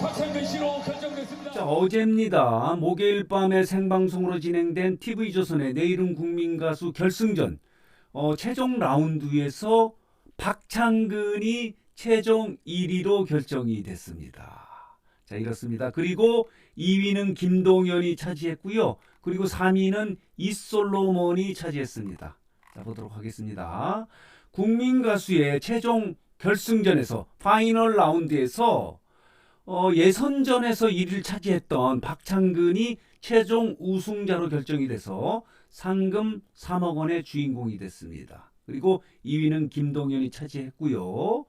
1위로 결정됐습니다. 자, 어제입니다. 목요일 밤에 생방송으로 진행된 TV조선의 내일은 국민 가수 결승전 어, 최종 라운드에서 박창근이 최종 1위로 결정이 됐습니다. 자, 이렇습니다. 그리고 2위는 김동현이 차지했고요. 그리고 3위는 이솔로몬이 차지했습니다. 자, 보도록 하겠습니다. 국민 가수의 최종 결승전에서 파이널 라운드에서 어, 예선전에서 1위를 차지했던 박창근이 최종 우승자로 결정이 돼서 상금 3억 원의 주인공이 됐습니다. 그리고 2위는 김동현이 차지했고요. 어,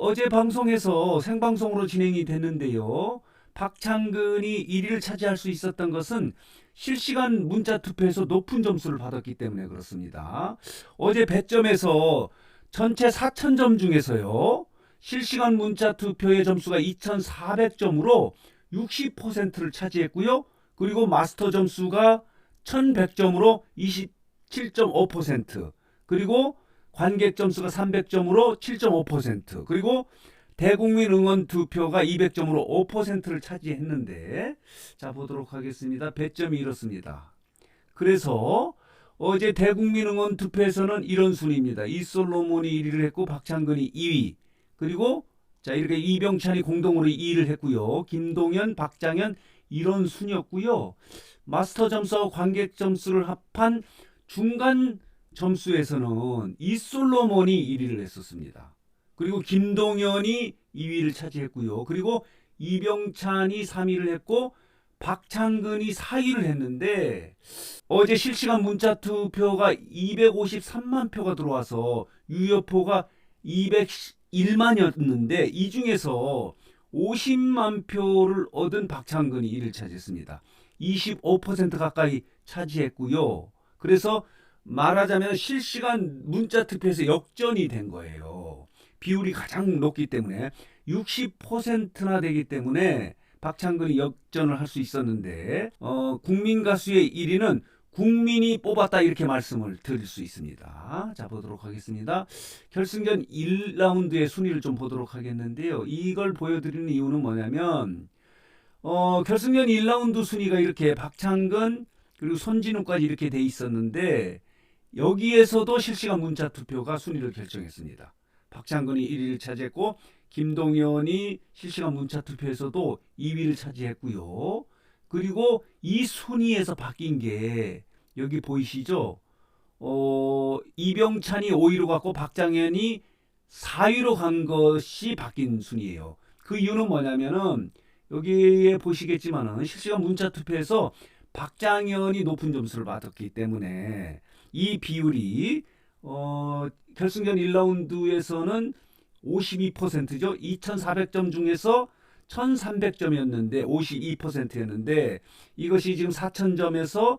어제 방송에서 생방송으로 진행이 됐는데요. 박창근이 1위를 차지할 수 있었던 것은 실시간 문자 투표에서 높은 점수를 받았기 때문에 그렇습니다. 어제 배점에서 전체 4,000점 중에서요. 실시간 문자 투표의 점수가 2,400점으로 60%를 차지했고요. 그리고 마스터 점수가 1,100점으로 27.5%. 그리고 관객 점수가 300점으로 7.5%. 그리고 대국민 응원 투표가 200점으로 5%를 차지했는데 자 보도록 하겠습니다. 배점이 이렇습니다. 그래서 어제 대국민 응원 투표에서는 이런 순위입니다. 이솔로몬이 1위를 했고 박창근이 2위. 그리고 자 이렇게 이병찬이 공동으로 2위를 했고요. 김동현, 박장현 이런 순이었고요. 마스터 점수와 관객 점수를 합한 중간 점수에서는 이솔로몬이 1위를 했었습니다. 그리고 김동현이 2위를 차지했고요. 그리고 이병찬이 3위를 했고 박창근이 4위를 했는데 어제 실시간 문자 투표가 253만 표가 들어와서 유효표가 201만이었는데 이 중에서 50만 표를 얻은 박창근이 1위를 차지했습니다. 25% 가까이 차지했고요. 그래서 말하자면 실시간 문자 투표에서 역전이 된 거예요. 비율이 가장 높기 때문에 60%나 되기 때문에 박창근이 역전을 할 수 있었는데 어, 국민 가수의 1위는 국민이 뽑았다 이렇게 말씀을 드릴 수 있습니다. 자 보도록 하겠습니다. 결승전 1라운드의 순위를 좀 보도록 하겠는데요. 이걸 보여드리는 이유는 뭐냐면 어, 결승전 1라운드 순위가 이렇게 박창근 그리고 손진우까지 이렇게 돼 있었는데 여기에서도 실시간 문자 투표가 순위를 결정했습니다. 박창근이 1위를 차지했고 김동현이 실시간 문자 투표에서도 2위를 차지했고요. 그리고 이 순위에서 바뀐 게 여기 보이시죠? 어, 이병찬이 5위로 갔고 박장현이 4위로 간 것이 바뀐 순위예요. 그 이유는 뭐냐면은 여기에 보시겠지만은 실시간 문자 투표에서 박장현이 높은 점수를 받았기 때문에 이 비율이 어, 결승전 1라운드에서는 52%죠. 2,400점 중에서 1,300점이었는데 52%였는데 이것이 지금 4,000점에서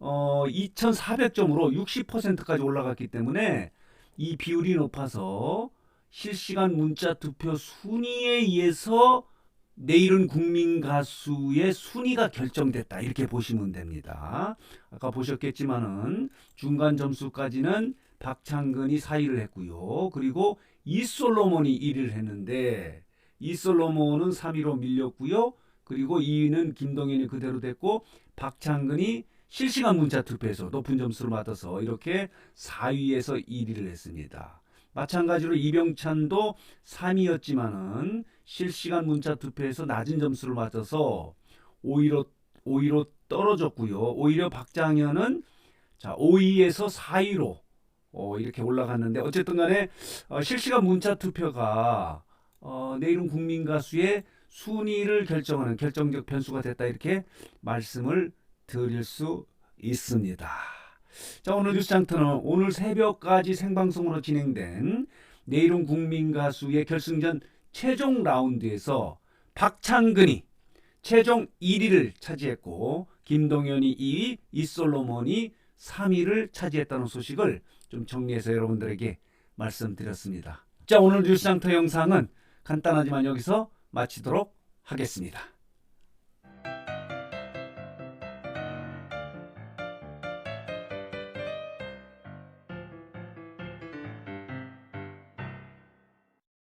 어, 2,400점으로 60%까지 올라갔기 때문에 이 비율이 높아서 실시간 문자 투표 순위에 의해서 내일은 국민 가수의 순위가 결정됐다 이렇게 보시면 됩니다. 아까 보셨겠지만은 중간 점수까지는 박창근이 4위를 했고요. 그리고 이솔로몬이 1위를 했는데 이솔로몬은 3위로 밀렸고요. 그리고 2위는 김동현이 그대로 됐고 박창근이 실시간 문자 투표에서 높은 점수를 받아서 이렇게 4위에서 1위를 했습니다. 마찬가지로 이병찬도 3위였지만은 실시간 문자 투표에서 낮은 점수를 맞아서 5위로 5위로 떨어졌고요. 오히려 박장현은 자 5위에서 4위로 어, 이렇게 올라갔는데 어쨌든 간에 어, 실시간 문자 투표가 어, 내일은 국민 가수의 순위를 결정하는 결정적 변수가 됐다 이렇게 말씀을 드릴 수 있습니다. 자 오늘 뉴스 장터는 오늘 새벽까지 생방송으로 진행된 내일은 국민 가수의 결승전 최종 라운드에서 박창근이 최종 1위를 차지했고 김동현이 2위, 이솔로몬이 3위를 차지했다는 소식을 좀 정리해서 여러분들에게 말씀드렸습니다. 자 오늘 뉴스 장터 영상은 간단하지만 여기서 마치도록 하겠습니다.